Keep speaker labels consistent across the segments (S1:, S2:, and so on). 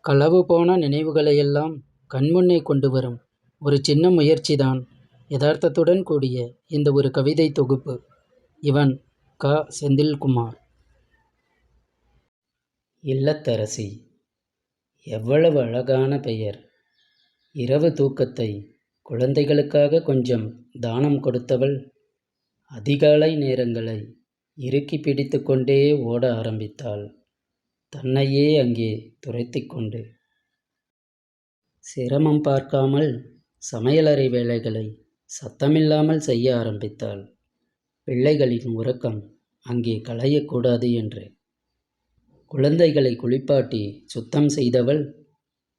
S1: களவு போன நினைவுகளையெல்லாம் கண்முன்னே கொண்டு வரும் ஒரு சின்ன முயற்சிதான் யதார்த்தத்துடன் கூடிய இந்த ஒரு கவிதைத் தொகுப்பு. இவன் க. செந்தில்குமார். இல்லத்தரசி எவ்வளவு அழகான பெயர். இரவு தூக்கத்தை குழந்தைகளுக்காக கொஞ்சம் தானம் கொடுத்தவள், அதிகாலை நேரங்களை இறுக்கி பிடித்து கொண்டே ஓட ஆரம்பித்தாள். தன்னையே அங்கே துரத்திக் கொண்டு. சிரமம் பார்க்காமல் சமையலறை வேலைகளை சத்தமில்லாமல் செய்ய ஆரம்பித்தாள். பிள்ளைகளின் உறக்கம் அங்கே களையக்கூடாது என்று. குழந்தைகளை குளிப்பாட்டி சுத்தம் செய்தவள்,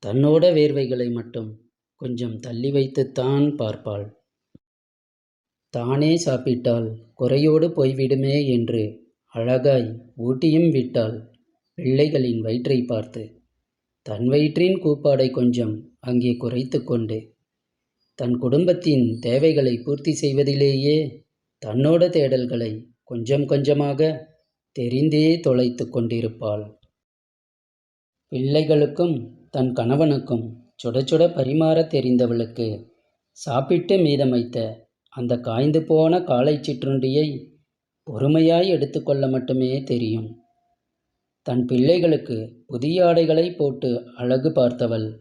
S1: தன்னோட வேர்வைகளை மட்டும் கொஞ்சம் தள்ளி வைத்துத்தான் பார்ப்பாள். தானே சாப்பிட்டால் குறையோடு போய்விடுமே என்று அழகாய் ஊட்டியும் விட்டாள் பிள்ளைகளின் வயிற்றைப் பார்த்து. தன் வயிற்றின் கூப்பாடை கொஞ்சம் அங்கே குறைத்து கொண்டு, தன் குடும்பத்தின் தேவைகளை பூர்த்தி செய்வதிலேயே தன்னோட தேடல்களை கொஞ்சம் கொஞ்சமாக தெரிந்தே தொலைத்து கொண்டிருப்பாள். பிள்ளைகளுக்கும் தன் கணவனுக்கும் சுட சுட பரிமாறத் தெரிந்தவளுக்கு, சாப்பிட்டு மீதம் வைத்த காய்ந்து போன காலை சிற்றுண்டியை பொறுமையாய் எடுத்துக்கொள்ள மட்டுமே தெரியும். தன் பிள்ளைகளுக்கு புதிய ஆடைகளைப் போட்டு அழகு பார்த்தவள்,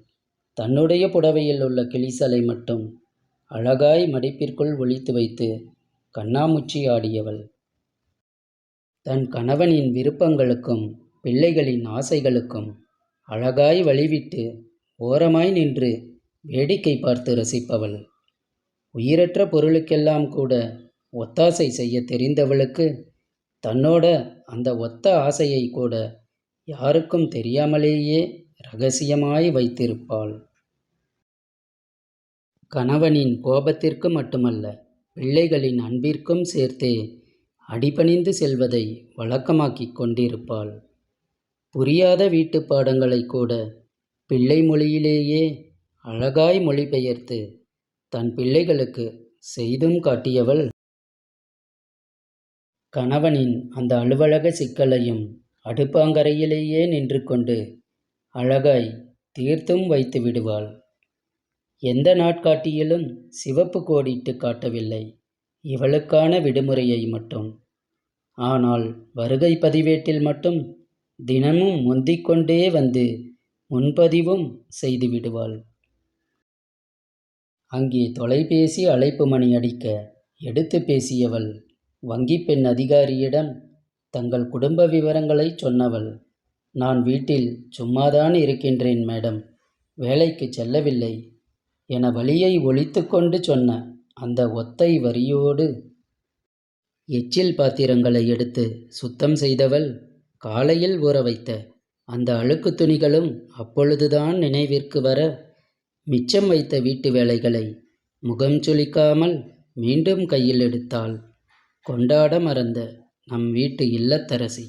S1: தன்னுடைய புடவையில் உள்ள கிளிசலை மட்டும் அழகாய் மடிப்பிற்குள் ஒழித்து வைத்து கண்ணாமூச்சி ஆடியவள். தன் கணவனின் விருப்பங்களுக்கும் பிள்ளைகளின் ஆசைகளுக்கும் அழகாய் வழிவிட்டு ஓரமாய் நின்று வேடிக்கை பார்த்து ரசிப்பவள். உயிரற்ற பொருளுக்கெல்லாம் கூட ஒத்தாசை செய்யத் தெரிந்தவளுக்கு, தன்னோட அந்த ஒத்த ஆசையை கூட யாருக்கும் தெரியாமலேயே ரகசியமாய் வைத்திருப்பாள். கணவனின் கோபத்திற்கு மட்டுமல்ல, பிள்ளைகளின் அன்பிற்கும் சேர்த்தே அடிபணிந்து செல்வதை வழக்கமாக்கிக் கொண்டிருப்பாள். புரியாத வீட்டுப் பாடங்களை கூட பிள்ளை மொழியிலேயே அழகாய் மொழிபெயர்த்து தன் பிள்ளைகளுக்கு செய்தும் காட்டியவள். கணவனின் அந்த அலுவலக சிக்கலையும் அடுப்பாங்கரையிலேயே நின்று கொண்டு அழகாய் தீர்த்தும் வைத்து விடுவாள். எந்த நாட்காட்டியிலும் சிவப்பு கோடிட்டு காட்டவில்லை இவளுக்கான விடுமுறையை மட்டும். ஆனால் வருகை பதிவேட்டில் மட்டும் தினமும் முந்திக்கொண்டே வந்து முன்பதிவும் செய்து விடுவாள். அங்கே தொலைபேசி அழைப்பு மணி அடிக்க எடுத்துப் பேசியவள், வங்கிப் பெண் அதிகாரியிடம் தங்கள் குடும்ப விவரங்களைச் சொன்னவள், நான் வீட்டில் சும்மாதான் இருக்கின்றேன் மேடம், வேலைக்கு செல்லவில்லை என வழியை ஒழித்து கொண்டு சொன்ன அந்த ஒத்தை வரியோடு, எச்சில் பாத்திரங்களை எடுத்து சுத்தம் செய்தவள், காலையில் ஊற வைத்த அந்த அழுக்குத் துணிகளும் அப்பொழுதுதான் நினைவிற்கு வர, மிச்சம் வைத்த வீட்டு வேலைகளை முகம் சுளிக்காமல் மீண்டும் கையில் எடுத்தாள். கொண்டாட மறந்த நம் வீட்டு இல்லத்தரசி.